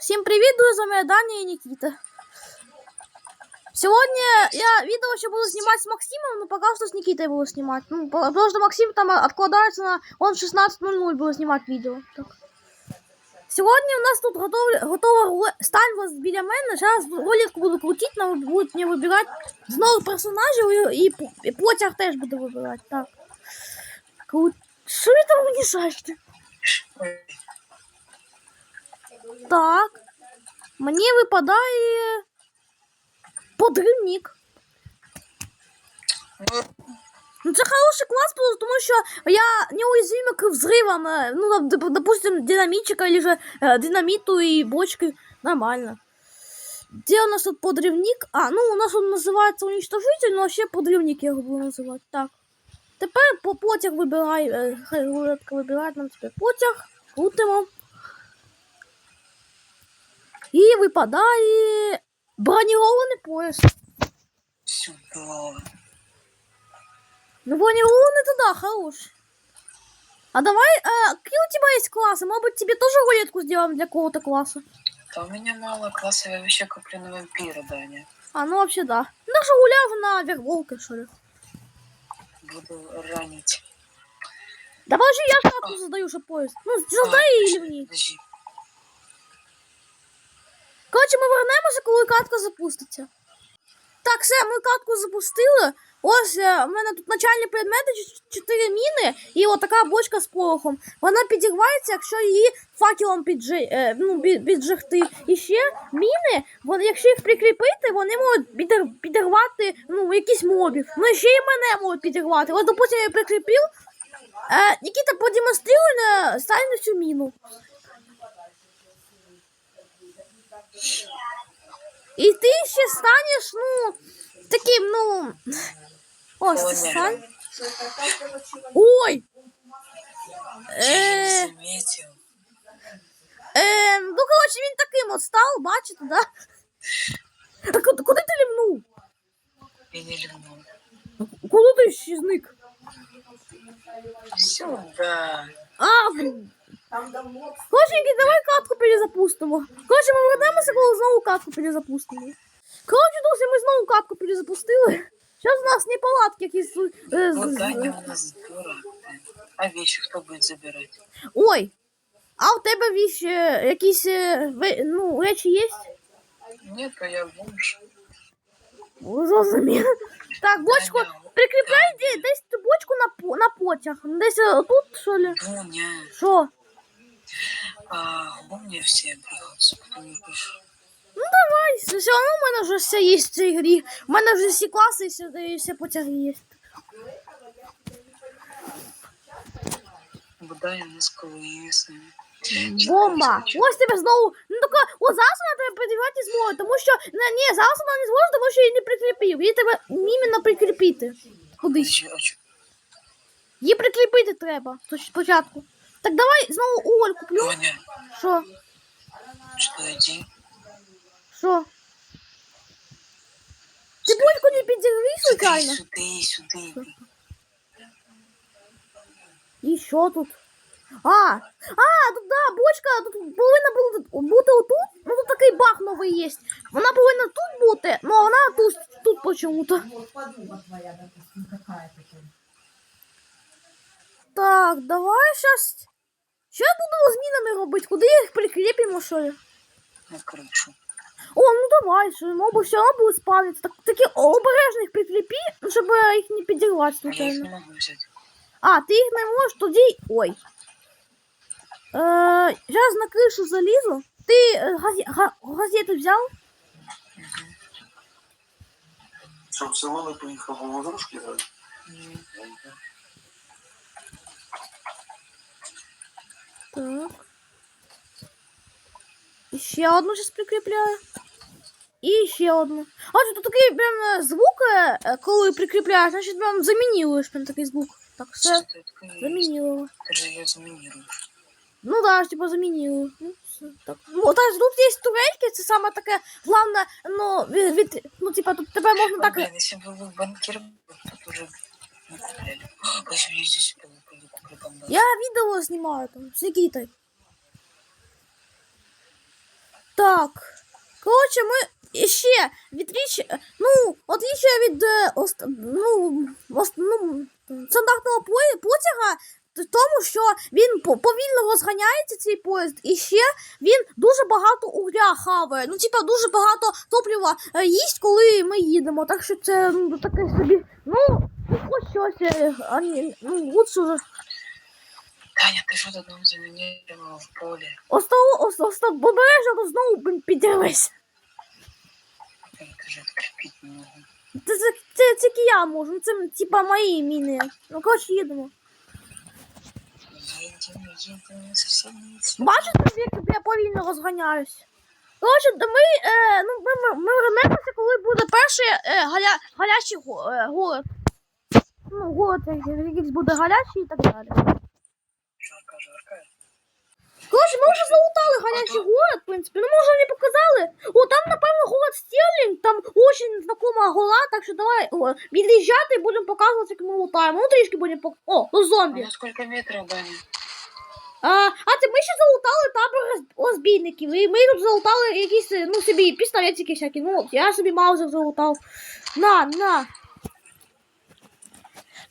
Всім привіт, друзі, з вами Даня і Нікіта. Сьогодні я відео ще буду знімати з Максимом, но пока що з Нікітою буду знімати. Ну, по- потому що Максим там відкладається на... Он 16.00 буде знімати відео. Так. Сьогодні у нас тут готов... готова руле- стань вас біля мене. Зараз ролик буду крутити, нам будуть мені вибирати з нових персонажів і, і, п- і потяг теж буду вибирати. Так. Крут... Що ви там мені шаште? Так. Мені випадає подрівник. Ну, це хороший клас, просто тому що я неуязвима к взрывам, э, ну, доп- доп- допустим, динамитчика или же э, динамиту и бочки. Нормально. Где у нас тут подрівник? А, ну, у нас он називається уничтожитель, но вообще подрівник я його буду називати. Так. Тепер по потяг вибирай, е, хай рулетка вибирає нам тепер потяг. Крутимо. І випадає бронірований пояс. Сюда. Ну, бронированный туда, хорош. А давай, э, какие у тебя есть классы? Может быть, тебе тоже рулетку сделаем для какого-то класса? Да у меня мало классов, я вообще куплю на вампира, Даня. А, ну вообще да. Ну, Даже гуляв на верволке, что ли. Буду ранить. Давай же я катку задаю, что поезд. Ну, задай А, или мені. Подожди. Коротше, ми вернемося, коли катка запуститься. Так, все, ми катку запустили. Ось е, в мене тут начальні предмети, ч- чотири міни і отака бочка з порохом. Вона підіграється, якщо її факелом піджи, е, ну, під- піджигти. І ще міни, вони, якщо їх прикріпити, вони можуть підірвати ну, якісь мобів. Ну ще й мене можуть підірвати. От, допустим, я прикріпив. Е, Нікіта продемонструє на стань на цю міну. І ти ще станеш, ну, таким, ну. Ось, ти стань. Ой! Е, е, ну, коротше, він таким от став, бачите, да? А куди, куди ти лівнув? Я не ливнул. Куди ти ще зник? Сюда. А, блін. Коротше, давай катку перезапустимо. Коротше, ми вернемося, коли знову катку перезапустимо. Коротше, друзі, ми знову катку перезапустили. Зараз у нас неполадки якісь. е, з- Даня у нас дурак. А вещи кто будет забирать? Ой, а у тебе віщ, е, якісь е, ви- ну, речі є? Нет, а я бомж. Зрозумів. Так, бочку прикріпляй де- десь цю бочку на, по- на потяг. Десь е, тут, що ли? Дуня. Що? А, помни все бригадцы, кто не пишу. Ай, все одно в мене вже все є в цій грі. У мене вже всі класи і всі, і всі потяги є. Бодай нас колесами. Бомба! Ось тебе знову. Ну така, о, зараз вона тебе придівати зможе, тому що. Не, ні, зараз вона не зможе, тому що її не прикріпив. Її тебе іменно прикріпити. Кудись. Її прикріпити треба спочатку. Так давай знову уголь куплю. Дуня, Що? что иди? Що? Ти бочку не підігрій, случайно? Сюди, сюди, сюди. І що тут? А, а, тут да, бочка тут повинна бу- бути отут. Ну тут такий баг новий є. Вона повинна тут бути, ну а вона тут, тут почему-то. Вот подруга твоя, допустим, какая-то там. Так, давай щас. Що будемо з мінами робити? Куди їх прикріпимо, що ли? На крышу. О, ну давай, що моби все одно будуть спавнитися. Так, такі обережних прикріпі, ну, щоб їх не підірвати А я их не могу взять. А, ти їх не можеш тоді. Ой. Е, зараз на кришу залізу. Ти е, газі... га... газету взяв? Що, в село не поїхав у ігрушки грати? М, Так. І ще одну зараз прикріпляю. І ще одну. А тут такий прям е, звук, е, е, коли прикріпляєш, значить прям замінюєш прям такий звук. Так, все, что это такое? замінювала. Ты же ее заминируешь. Ну да, типа замінили. Ну, все, так. Ну, та, тут є турельки, це саме таке головне, ну, від, від, ну, типа, тут тебе можна Ой, так. блин, если бы вы банкир был, тут уже не купляли. Возьми, я здесь куплю, куплю, куплю бомбас. Я відео знімаю там, з Нікітою. Так. Коротше, ми ще відріч, ну, отлічує від е, ост, ну, ост, ну, стандартного потяга тому, що він повільно розганяється цей поїзд, і ще він дуже багато угля хаває. Ну, типа, дуже багато топлива е, їсть, коли ми їдемо. Так що це ну, таке собі. Ну, ну, хоч щось, е, а ні, ну, лучше вже. Таня, ти що тут нам в полі? Остало, остало, обережно, то знову блін, підірвись. Я кажу, кріпіть не. Це, це, це, це тільки я можу, це типа мої міни. Ну, коротше, їдемо. Їдемо, їдемо, совсем не Бачите, як я повільно розганяюсь? Коротше, то ми, е, ну, ми, ми, ми вернемося, коли буде перший е, галя, гарячий го- е, голод. Ну, голод який- якийсь буде гарячий і так далі. Коротше, ми вже залутали гарячий голод, в принципі. Ну, може, не показали. О, там, напевно, голод Стерлінг, там очень знакома гола, так що давай о, від'їжджати і будемо показувати, як ми лутаємо. Ну, трішки будемо пок... О, ну, зомбі. на сколько метров, А, а це ми ще залутали табор роз- розбійників. І ми тут залутали якісь, ну, собі пістолетики всякі. Ну, я собі маузер залутав. На, на.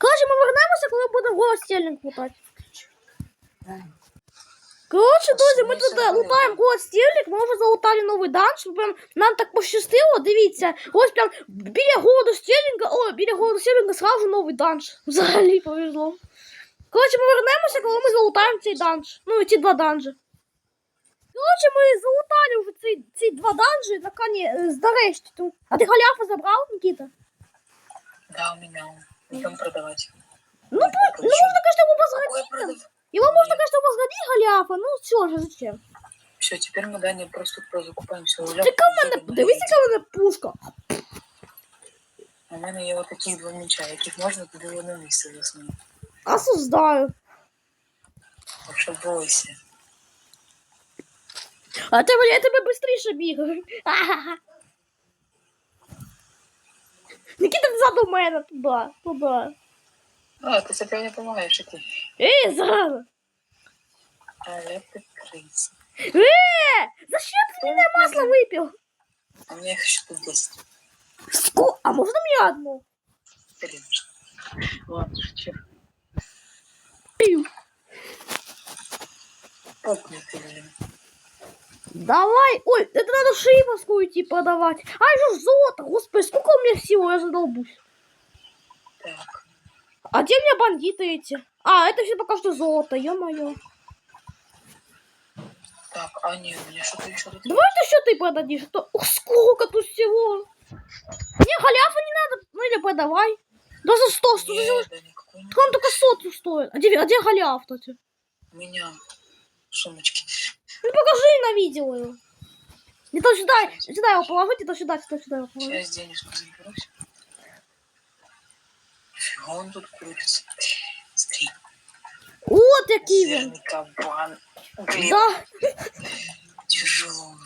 Коротше, ми вернемося, коли будемо голос стерлінг лутати. Коротше, друзі, ми тут лутаємо голос стерлінг, ми вже залутали новий данж. Прям нам так пощастило, дивіться. Ось прям біля голоду стерлінга, о, біля голоду стерлінга сразу новий данж. Взагалі повезло. Коротше, ми вернемося, коли ми залутаємо цей данж. Ну, ці два данжі. Коротше, ми залутали вже ці, ці два данжі, на коні, е, нарешті. А ти халяфа забрав, Нікіта? Да, у меня. Идем продавать. Ну, ну, можна, конечно, возгодить. продав? Его можно, конечно, возгодить, халяфа. Ну, все же, зачем? Все, теперь мы, Даня, просто закупаемся. Яка в мене, дивись, яка в мене пушка. У мене є отакі два меча, яких можна туди в одне місце засунути. Осуждаю. Що бойся. А тебе, я тебе быстріше бігаю. Ага. Нікіта ззаду мене, туди, туди. А, ти себе не допомагаєш іти. Ей, зразу. Але ти крийся. Е, за що ти мене масло випив? А мені їх ще тут 10. Ску, а можна мені одну? Блін. Ладно, шучу. Пів. Попнути, блін. Давай. Ой, это надо шейповскую идти продавать. Ай, же ж золото. Господи, сколько у меня всего, я задолбусь. Так. А где у меня бандиты эти? А, это все пока что золото, ё-моё. Так, а ні, у мене що-то ще тут. Давай ты что ты продадишь? а То... Ух, сколько тут всего. Не, халяфа не надо. Ну или продавай. Да за 100, что ты Так он только сотку стоит. А где, а где халяв тут? У меня сумочки. Ну покажи на видео его. Не то сюда, сюда его положите, то сюда, сюда, сюда его положите. Сейчас денежку заберусь. Фига он тут крутится. Смотри, Вот який він. жирный кабан. Блин, Да, тяжело.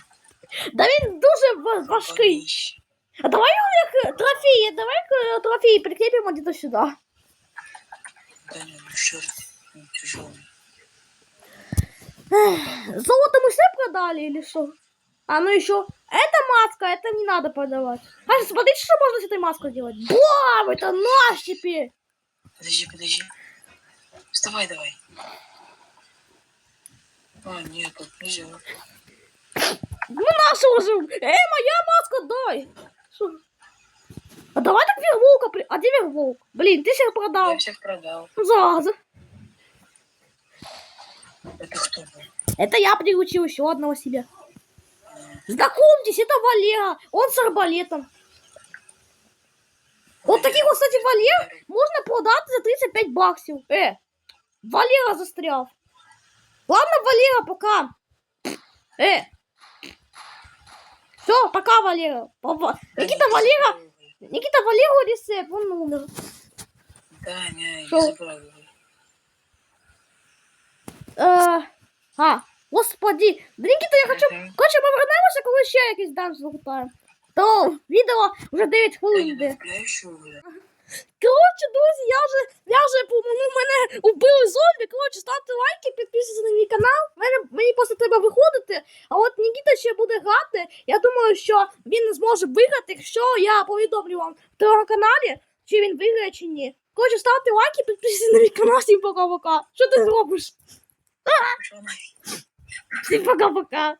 да він дуже ва- важкий. Говнище. А давай його як е, трофеї, давай к- трофеї прикрепимо где-то сюда. Даня, ну черт, он тяжелый. Золото мы все продали или что? А ну еще, это маска, это не надо продавать. А смотрите, что можно с этой маской делать. Бам, это наш теперь. Подожди, подожди. Вставай давай. А, нет, тут нельзя. Мы нашу уже. Эй, моя маска, дай. Шо? А давай так верволка. при- А где верволк? Блин, ты всех продал. Я всех продал. Зараза. Это кто был? Это я приручил еще одного себе. Знакомьтесь, это Валера. Он с арбалетом. Вот таких вот, кстати, Валер можно продать за 35 баксов. Э, Валера застрял. Ладно, Валера, пока. Э. Все, пока, Валера. Никита Валера, Никита Валеру рецепт, он умер. Да, не, не забрал. Е, а, господи. Да, Никита, я хочу... Короче, ми вернемося, коли ще якийсь данж залутаємо. То відео вже 9 хвилин йде. Коротше, друзі, я вже, я вже ну, мене вбили зомбі. Коротше, ставте лайки, підписуйтесь на мій канал. Мене, мені просто треба виходити. А от Нікіта ще буде грати. Я думаю, що він зможе виграти, якщо я повідомлю вам в телеграм-каналі, чи він виграє, чи ні. Коротше, ставте лайки, підписуйтесь на мій канал. Всім пока-пока. Що ти зробиш? Що вона? Всім пока-пока.